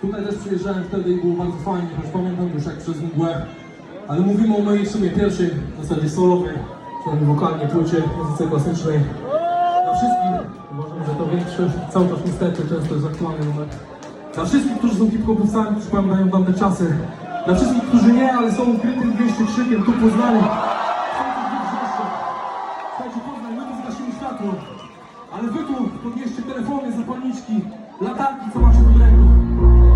Tutaj też przyjeżdżałem wtedy i było bardzo fajnie, choć pamiętam już jak przez mgłę. Ale mówimy o mojej w sumie pierwszej, w zasadzie solowej, czyli wokalnie płycie muzyce klasycznej. Dla wszystkich, uważam, że to większość, cały czas niestety, często jest aktualny numer. Dla wszystkich, którzy są hip-hopowcami, którzy pamiętają dawne czasy. Dla wszystkich, którzy nie, ale są ukrytym 200 krzykiem tu Poznaniu. Słuchajcie, Poznań, my tu zgasimy światło. Ale wy tu podnieście telefony, zapalniczki, latarki, co macie pod ręką.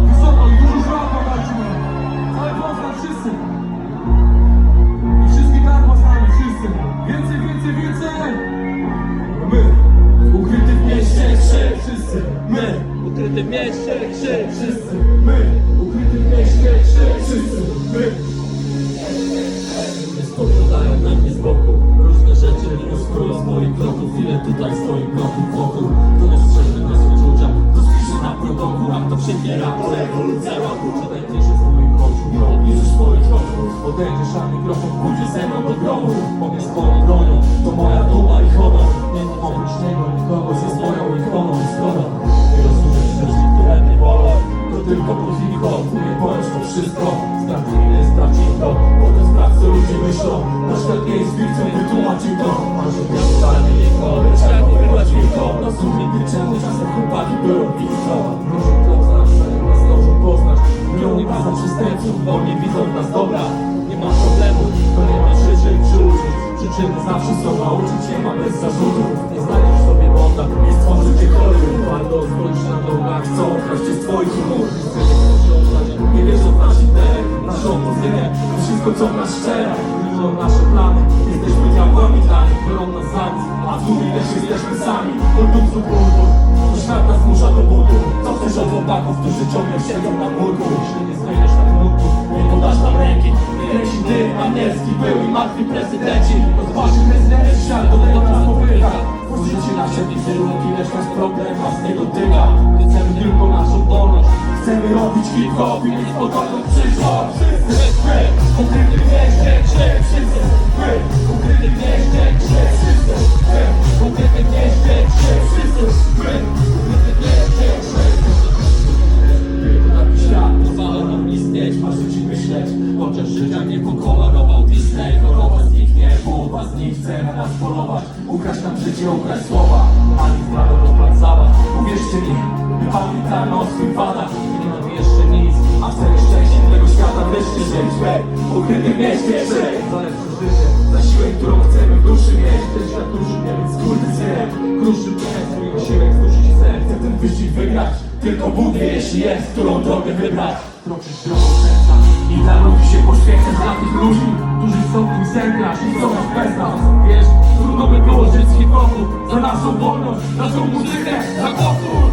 Wysoko i dużo dajcie nam. Cały Poznań, wszyscy. I wszystkie gardła z wszyscy. Więcej, więcej, więcej. My, ukryty w mieście wszyscy. My, Ukryty w mieście wszyscy. My, ukryty w mieście wszyscy. My. Spoglądają na mnie z boku Różne rzeczy minus króla z moich kroków Ile tutaj stoi protoku A kto przybiera po rewolucja roku. Czytaj pisze z moich oczu Nie obniżysz swoich kroków Odejdzie szary mikrofon Pójdzie ze mną do grobu jest moją bronią To moja duma i honor. Nie mam oprócz niego nikogo Jest moją ikoną i skoro Nie rozumiesz rzeczy, które mnie bolą To tylko licho Nie powiesz to wszystko. Jest prawdziwko Potem sprawdź co ludzie myślą Na świat nie jest wilcem Wytłumacz im to. Masz odmiany jej kolor Czego wybrać wilko No sumie ty czemu czasem chłopaki biorą wilko wszystko co nas szczere Liczą nasze plany. Jesteśmy diabłami dla nich Biorą nas za nic. A w sumie też jesteśmy sami. Od dół do góry To świat nas zmusza do budu Co chcesz od chłopaków, którzy ciągle siedzą na murku? Jeśli nie zmieniasz na krótku Nie podasz nam ręki. Leci dym, anielski był i martwi prezydenci. To z waszych rezydencji świat do tego nas popycha. Tworzycie nasze wizerunki, lecz nasz problem was nie dotyka Chcemy robić hip-hop. I mieć spokojną przyszłość Wszyscy, ukryty w mieście, krzyk Wszyscy, ukryty w mieście, krzyk Wszyscy, ukryty w mieście, krzyk Wszyscy, ukryty w mieście, krzyk Gdyby taki świat pozwalał nam istnieć, marzyć i myśleć. Chociaż życia nie pokolorował Disney Choroba zniknie, połowa z nich chce na nas polować. Ukraść nam życie, ukraść słowa Ani zdradę rozpad zabaw Uwierzcie mi, wypamiętajmy o swych wadach Nie mam jeszcze nic, a chcemy szczęście tego świata nie żyć Wej, ukryty w mieście, żyj Za lepsze życie, za siłę, którą chcemy w duszy mieć. Ten świat duży nie być skurwysynem Kruszy mnie, swój osiłek, zdusić serce. Ten wyścig wygrać tylko Bóg jeśli jest, którą serca I dla ludzi się poświęcę, dla tych ludzi, którzy są w tym serca i są nas bez nas Wiesz, trudno by było żyć z hip-hopu. Za naszą wolność, naszą muzykę, za pokój.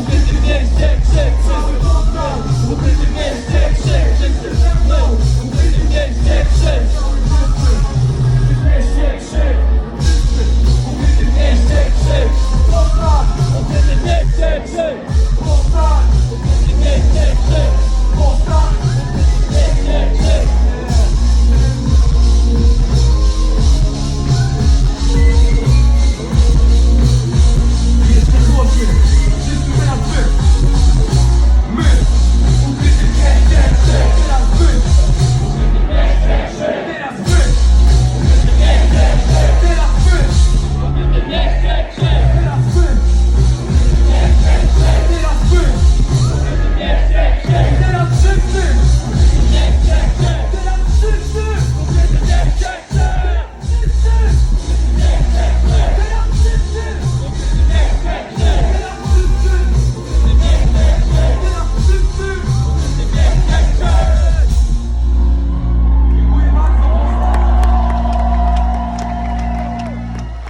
Ukryty w mieście, krzyk